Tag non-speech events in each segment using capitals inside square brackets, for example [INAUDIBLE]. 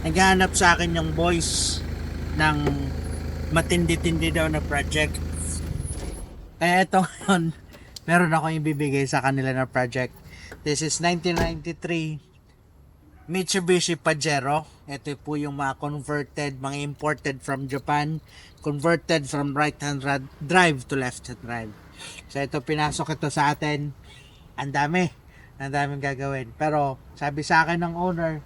naghahanap sa akin yung boys ng matindi-tindi daw na project. Kaya ito ngayon, [LAUGHS] meron ako ibibigay sa kanila na project. This is 1993 Mitsubishi Pajero. Ito po yung mga converted, mga imported from Japan, converted from right-hand drive to left-hand drive. So ito pinasok ito sa atin. Ang dami. Ang daming gagawin. Pero sabi sa akin ng owner,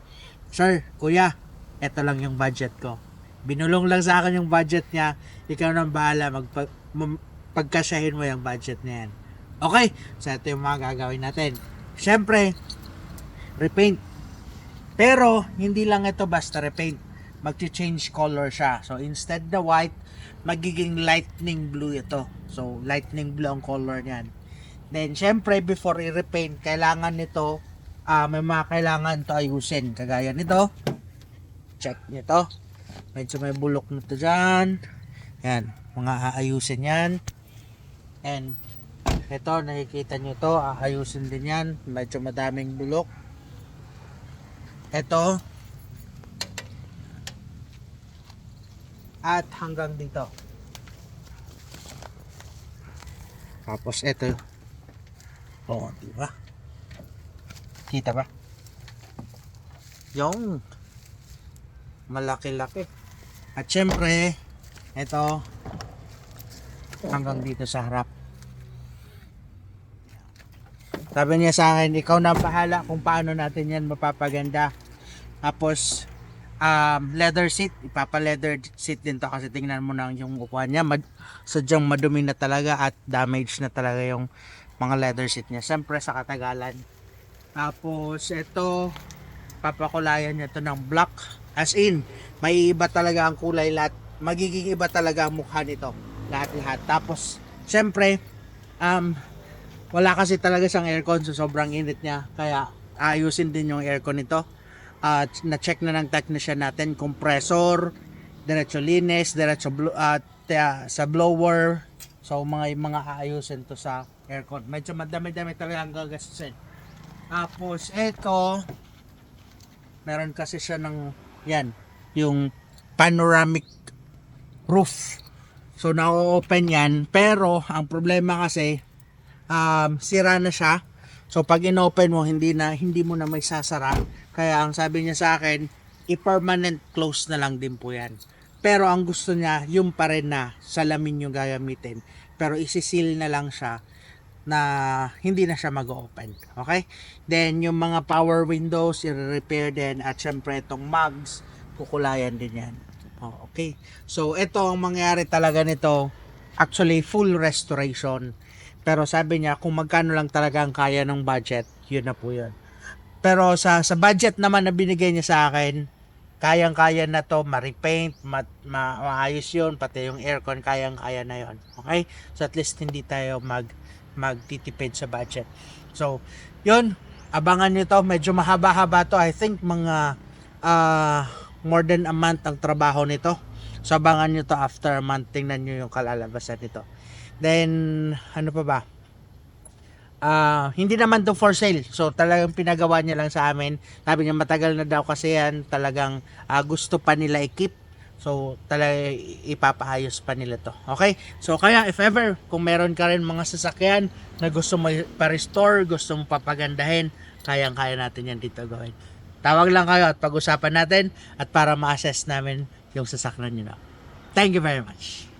Sir, kuya, ito lang yung budget ko. Binulong lang sa akin yung budget niya. Ikaw nang bahala magpa, mam- pagkasyahin mo yung budget niya yan. Okay, so ito yung mga gagawin natin. Siyempre, repaint. Pero, hindi lang ito basta repaint. Magti-change color siya. So, instead na white, magiging lightning blue ito. So, lightning blue ang color niyan. Then, syempre, before i-repaint, kailangan nito, ah may mga kailangan to ayusin. Kagaya nito. Check nito. Medyo may bulok na to dyan. Yan. Mga aayusin yan. And, ito, nakikita nyo to. Aayusin din yan. Medyo madaming bulok. Ito. At hanggang dito. Tapos ito. Oo, di ba? Kita ba? Yung malaki-laki. At syempre, ito hanggang dito sa harap. Sabi niya sa akin, ikaw na bahala kung paano natin yan mapapaganda. Tapos, um, leather seat, ipapa-leather seat din to kasi tingnan mo na yung upuan niya. Mad, sadyang madumi na talaga at damage na talaga yung mga leather seat niya. Siyempre sa katagalan. Tapos, ito, papakulayan niya to ng black. As in, may iba talaga ang kulay lahat. Magiging iba talaga ang mukha nito. Lahat-lahat. Tapos, siyempre, um, wala kasi talaga siyang aircon so sobrang init niya kaya ayusin din yung aircon nito at na-check na ng technician natin compressor diretso linis diretso blo- at uh, sa blower so mga mga aayusin to sa aircon medyo madami-dami talaga ang gagastusin tapos ito meron kasi siya ng yan yung panoramic roof so na-open yan pero ang problema kasi um, sira na siya. So pag inopen mo hindi na hindi mo na may sasara. Kaya ang sabi niya sa akin, i-permanent close na lang din po 'yan. Pero ang gusto niya, yung pa rin na salamin yung gagamitin. Pero isisil na lang siya na hindi na siya mag-open. Okay? Then yung mga power windows, i-repair din at syempre itong mugs, kukulayan din yan. Oh, okay. So ito ang mangyari talaga nito, actually full restoration. Pero sabi niya, kung magkano lang talaga ang kaya ng budget, yun na po yun. Pero sa, sa budget naman na binigay niya sa akin, kayang-kaya na to, ma-repaint, ma, ma, maayos yun, pati yung aircon, kayang-kaya na yun. Okay? So at least hindi tayo mag, magtitipid sa budget. So, yun, abangan nyo to, medyo mahaba-haba to. I think mga ah, more than a month ang trabaho nito. So, abangan nyo to after a month, tingnan nyo yung kalalabasan nito. Then, ano pa ba? Ah, hindi naman to for sale. So talagang pinagawa niya lang sa amin. Sabi niya matagal na daw kasi yan, talagang ah, gusto pa nila i-keep. So talaga ipapaayos pa nila to. Okay? So kaya if ever kung meron ka rin mga sasakyan na gusto mo pa-restore, gusto mo papagandahin, kayang-kaya natin yan dito gawin. Tawag lang kayo at pag-usapan natin at para ma-assess namin yung sasakyan niyo na. Thank you very much.